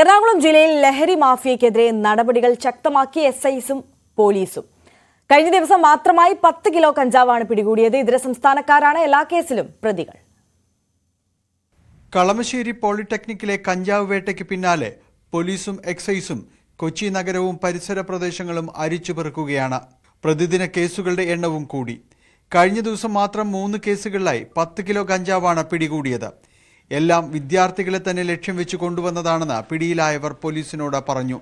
എറണാകുളം ജില്ലയിൽ ലഹരി മാഫിയക്കെതിരെ നടപടികൾ ശക്തമാക്കി എസ് ഐസും പോലീസും. കഴിഞ്ഞ ദിവസം മാത്രമായി പത്ത് കിലോ കഞ്ചാവാണ് പിടികൂടിയത്. ഇതര സംസ്ഥാനക്കാരാണ് എല്ലാ കേസിലും പ്രതികൾ. കളമശ്ശേരി പോളിടെക്നിക്കിലെ കഞ്ചാവ് വേട്ടയ്ക്ക് പിന്നാലെ പോലീസും എക്സൈസും കൊച്ചി നഗരവും പരിസര പ്രദേശങ്ങളും അരിച്ചുപെറുക്കുകയാണ്. പ്രതിദിന കേസുകളുടെ എണ്ണവും കൂടി. കഴിഞ്ഞ ദിവസം മാത്രം മൂന്ന് കേസുകളിലായി പത്ത് കിലോ കഞ്ചാവാണ് പിടികൂടിയത്. എല്ലാം വിദ്യാർത്ഥികളെ തന്നെ ലക്ഷ്യം വെച്ച് കൊണ്ടുവന്നതാണെന്ന് പിടിയിലായവർ പോലീസിനോട് പറഞ്ഞു.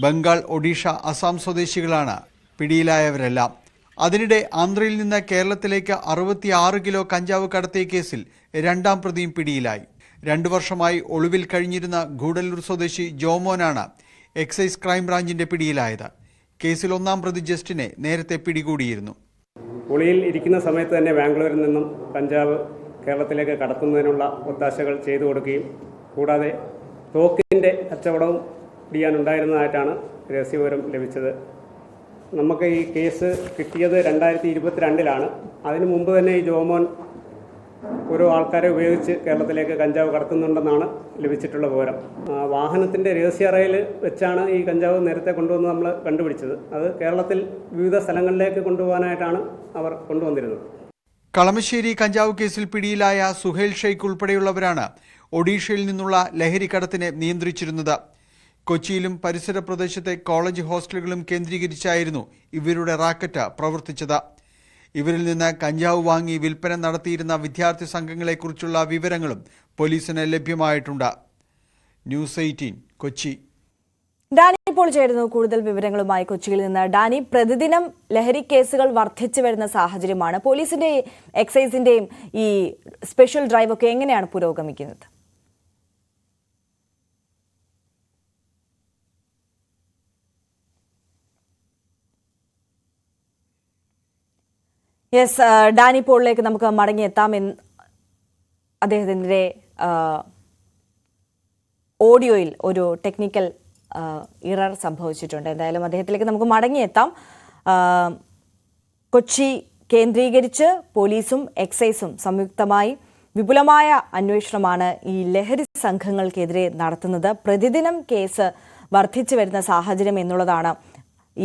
ബംഗാൾ ഒഡീഷ അസം സ്വദേശികളാണ് പിടിയിലായവരെല്ലാം. അതിനിടെ ആന്ധ്രയിൽ നിന്ന് കേരളത്തിലേക്ക് അറുപത്തിയാറ് കിലോ കഞ്ചാവ് കടത്തിയ കേസിൽ രണ്ടാം പ്രതിയും പിടിയിലായി. രണ്ടു വർഷമായി ഒളിവിൽ കഴിഞ്ഞിരുന്ന ഗൂഡല്ലൂർ സ്വദേശി ജോമോനാണ് എക്സൈസ് ക്രൈംബ്രാഞ്ചിന്റെ പിടിയിലായത്. കേസിൽ ഒന്നാം പ്രതി ജസ്റ്റിനെ നേരത്തെ പിടികൂടിയിരുന്നു. ഒളിയിൽ ഇരിക്കുന്ന സമയത്ത് തന്നെ ബാംഗ്ലൂരിൽ നിന്നും കഞ്ചാവ് കേരളത്തിലേക്ക് കടത്തുന്നതിനുള്ള ഒത്താശകൾ ചെയ്തു കൊടുക്കുകയും കൂടാതെ തോക്കിന്റെ കച്ചവടവും ചെയ്യാനുണ്ടായിരുന്നതായിട്ടാണ് രഹസ്യവിവരം ലഭിച്ചത്. നമുക്ക് ഈ കേസ് കിട്ടിയത് രണ്ടായിരത്തി ഇരുപത്തിരണ്ടിലാണ് അതിനു മുമ്പ് തന്നെ ഈ ജോമോൻ ഓരോ ആൾക്കാരെ ഉപയോഗിച്ച് കേരളത്തിലേക്ക് കഞ്ചാവ് കടത്തുന്നുണ്ടെന്നാണ് ലഭിച്ചിട്ടുള്ള വിവരം. വാഹനത്തിന്റെ രഹസ്യ അറയിൽ വെച്ചാണ് ഈ കഞ്ചാവ് നേരത്തെ കൊണ്ടുവന്ന് നമ്മൾ കണ്ടുപിടിച്ചത്. അത് കേരളത്തിൽ വിവിധ സ്ഥലങ്ങളിലേക്ക് കൊണ്ടുപോകാനായിട്ടാണ് അവർ കൊണ്ടുവന്നിരുന്നത്. കളമശ്ശേരി കഞ്ചാവ് കേസിൽ പിടിയിലായ സുഹേൽ ഷെയ്ഖ് ഉൾപ്പെടെയുള്ളവരാണ് ഒഡീഷയിൽ നിന്നുള്ള ലഹരി കടത്തിനെ നിയന്ത്രിച്ചിരുന്നത്. കൊച്ചിയിലും പരിസര പ്രദേശത്തെ കോളേജ് ഹോസ്റ്റലുകളും കേന്ദ്രീകരിച്ചായിരുന്നു ഇവരുടെ റാക്കറ്റ് പ്രവർത്തിച്ചത്. ഇവരിൽ നിന്ന് കഞ്ചാവ് വാങ്ങി വിൽപ്പന നടത്തിയിരുന്ന വിദ്യാർത്ഥി സംഘങ്ങളെക്കുറിച്ചുള്ള വിവരങ്ങളും പോലീസിന് ലഭ്യമായിട്ടുണ്ട്. News eighteen Kochi. ഡാനി ഇപ്പോൾ ചേരുന്നു കൂടുതൽ വിവരങ്ങളുമായി കൊച്ചിയിൽ നിന്ന്. ഡാനി പ്രതിദിനം ലഹരി കേസുകൾ വർദ്ധിച്ചു വരുന്ന സാഹചര്യമാണ്. പോലീസിന്റെയും എക്സൈസിന്റെയും ഈ സ്പെഷ്യൽ ഡ്രൈവ് ഒക്കെ എങ്ങനെയാണ് പുരോഗമിക്കുന്നത്? യെസ് ഡാനി പോളിലേക്ക് നമുക്ക് മടങ്ങിയെത്താം എന്ന് അദ്ദേഹത്തിന്റെ ഓഡിയോയിൽ ഒരു ടെക്നിക്കൽ ഇറർ സംഭവിച്ചിട്ടുണ്ട്. എന്തായാലും അദ്ദേഹത്തിലേക്ക് നമുക്ക് മടങ്ങിയെത്താം. കൊച്ചി കേന്ദ്രീകരിച്ച് പോലീസും എക്സൈസും സംയുക്തമായി വിപുലമായ അന്വേഷണമാണ് ഈ ലഹരി സംഘങ്ങൾക്കെതിരെ നടത്തുന്നത്. പ്രതിദിനം കേസ് വർദ്ധിച്ചു വരുന്ന സാഹചര്യം എന്നുള്ളതാണ്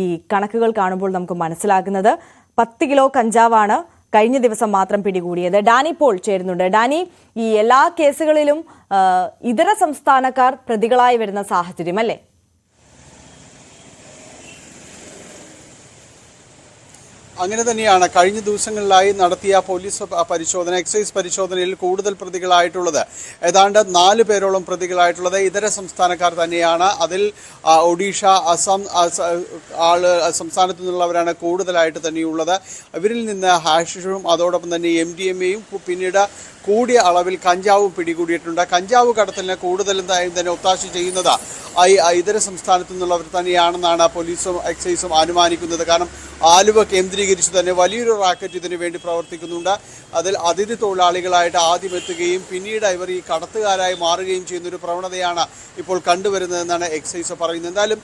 ഈ കണക്കുകൾ കാണുമ്പോൾ നമുക്ക് മനസ്സിലാകുന്നത്. പത്ത് കിലോ കഞ്ചാവാണ് കഴിഞ്ഞ ദിവസം മാത്രം പിടികൂടിയത്. ഡാനി പോൾ ചേരുന്നുണ്ട്. ഡാനി ഈ എല്ലാ കേസുകളിലും ഇതര സംസ്ഥാനക്കാർ പ്രതികളായി വരുന്ന സാഹചര്യം അല്ലേ? അങ്ങനെ തന്നെയാണ് കഴിഞ്ഞ ദിവസങ്ങളിലായി നടത്തിയ പോലീസ് പരിശോധന എക്സൈസ് പരിശോധനയിൽ കൂടുതൽ പ്രതികളായിട്ടുള്ളത്. ഏതാണ്ട് നാല് പേരോളം പ്രതികളായിട്ടുള്ളത് ഇതര സംസ്ഥാനക്കാർ തന്നെയാണ്. അതിൽ ഒഡീഷ അസം ആൾ സംസ്ഥാനത്തു നിന്നുള്ളവരാണ് കൂടുതലായിട്ട് തന്നെയുള്ളത്. ഇവരിൽ നിന്ന് ഹാഷിഷും അതോടൊപ്പം തന്നെ എം ഡി എം എയും പിന്നീട് കൂടിയ അളവിൽ കഞ്ചാവും പിടികൂടിയിട്ടുണ്ട്. കഞ്ചാവ് കടത്തലിന് കൂടുതലും തന്നെ ഒത്താശ ചെയ്യുന്നത് ഇതര സംസ്ഥാനത്തു നിന്നുള്ളവർ തന്നെയാണെന്നാണ് പോലീസും എക്സൈസും അനുമാനിക്കുന്നത്. കാരണം ആലുവ കേന്ദ്രീകരിച്ച് തന്നെ വലിയൊരു റാക്കറ്റ് ഇതിനു വേണ്ടി പ്രവർത്തിക്കുന്നുണ്ട്. അതിൽ അതിഥി തൊഴിലാളികളായിട്ട് ആദ്യം എത്തുകയും പിന്നീട് ഇവർ ഈ കടത്തുകാരായി മാറുകയും ചെയ്യുന്ന ഒരു പ്രവണതയാണ് ഇപ്പോൾ കണ്ടുവരുന്നതെന്നാണ് എക്സൈസ് പറയുന്നത്. എന്തായാലും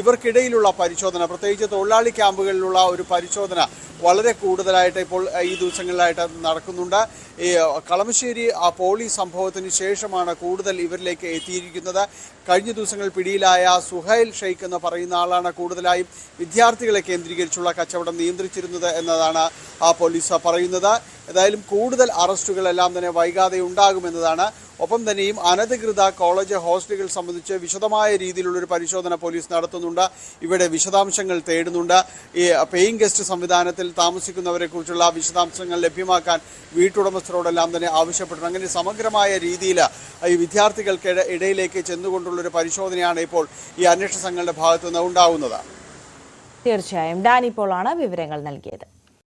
ഇവർക്കിടയിലുള്ള പരിശോധന പ്രത്യേകിച്ച് തൊഴിലാളി ക്യാമ്പുകളിലുള്ള ഒരു പരിശോധന വളരെ കൂടുതലായിട്ട് ഇപ്പോൾ ഈ ദിവസങ്ങളിലായിട്ട് നടക്കുന്നുണ്ട്. ഈ കളമശ്ശേരി ആ പോളീസ് സംഭവത്തിന് ശേഷമാണ് കൂടുതൽ ഇവരിലേക്ക് എത്തിയിരിക്കുന്നത്. കഴിഞ്ഞ ദിവസങ്ങളിൽ പിടിയിലായ സുഹൈൽ ഷെയ്ഖ് എന്ന് പറയുന്ന ആളാണ് കൂടുതലായും വിദ്യാർത്ഥികളെ കേന്ദ്രീകരിച്ചുള്ള കച്ചവടം നിയന്ത്രിച്ചിരുന്നത് എന്നതാണ് ആ പോലീസ് പറയുന്നത്. ഏതായാലും കൂടുതൽ അറസ്റ്റുകളെല്ലാം തന്നെ വൈകാതെ ഉണ്ടാകുമെന്നതാണ്. ഒപ്പം തന്നെയും അനധികൃത കോളേജ് ഹോസ്റ്റലുകൾ സംബന്ധിച്ച് വിശദമായ രീതിയിലുള്ളൊരു പരിശോധന പോലീസ് നടത്തുന്നുണ്ട്. ഇവിടെ വിശദാംശങ്ങൾ തേടുന്നുണ്ട്. ഈ പേയിങ് ഗസ്റ്റ് സംവിധാനത്തിൽ താമസിക്കുന്നവരെ കുറിച്ചുള്ള വിശദാംശങ്ങൾ ലഭ്യമാക്കാൻ വീട്ടുടമസ്ഥരോടെല്ലാം തന്നെ ആവശ്യപ്പെട്ടു. അങ്ങനെ സമഗ്രമായ രീതിയിൽ ഈ വിദ്യാർത്ഥികൾക്ക് ഇട- ഇടയിലേക്ക് ചെന്നുകൊണ്ടുള്ളൊരു പരിശോധനയാണ് ഇപ്പോൾ ഈ അന്വേഷണ സംഘങ്ങളുടെ ഭാഗത്തുനിന്ന് ഉണ്ടാവുന്നത്. തീർച്ചയായും. ഡാനി പോളാണ് വിവരങ്ങൾ നൽകിയത്.